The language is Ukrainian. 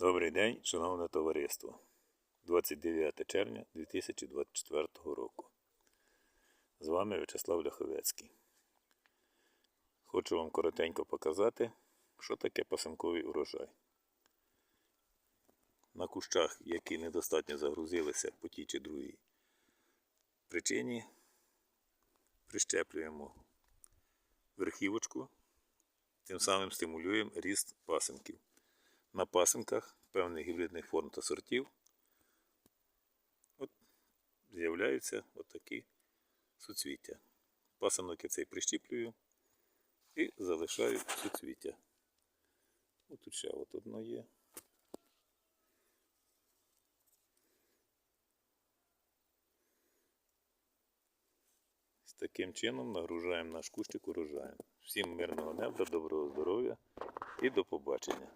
Добрий день, шановне товариство. 29 червня 2024 року. З вами В'ячеслав Ляховецький. Хочу вам коротенько показати, що таке пасинковий урожай. На кущах, які недостатньо загрузилися по тій чи другій причині, прищеплюємо верхівочку, тим самим стимулюємо ріст пасинків на пасинках певних гібридних форм та сортів от з'являються отакі суцвіття. Пасинок я цей прищіплюю і залишаю суцвіття. От тут ще от одно є. Таким чином нагружаємо наш кущик урожаєм. Всім мирного неба, доброго здоров'я і до побачення.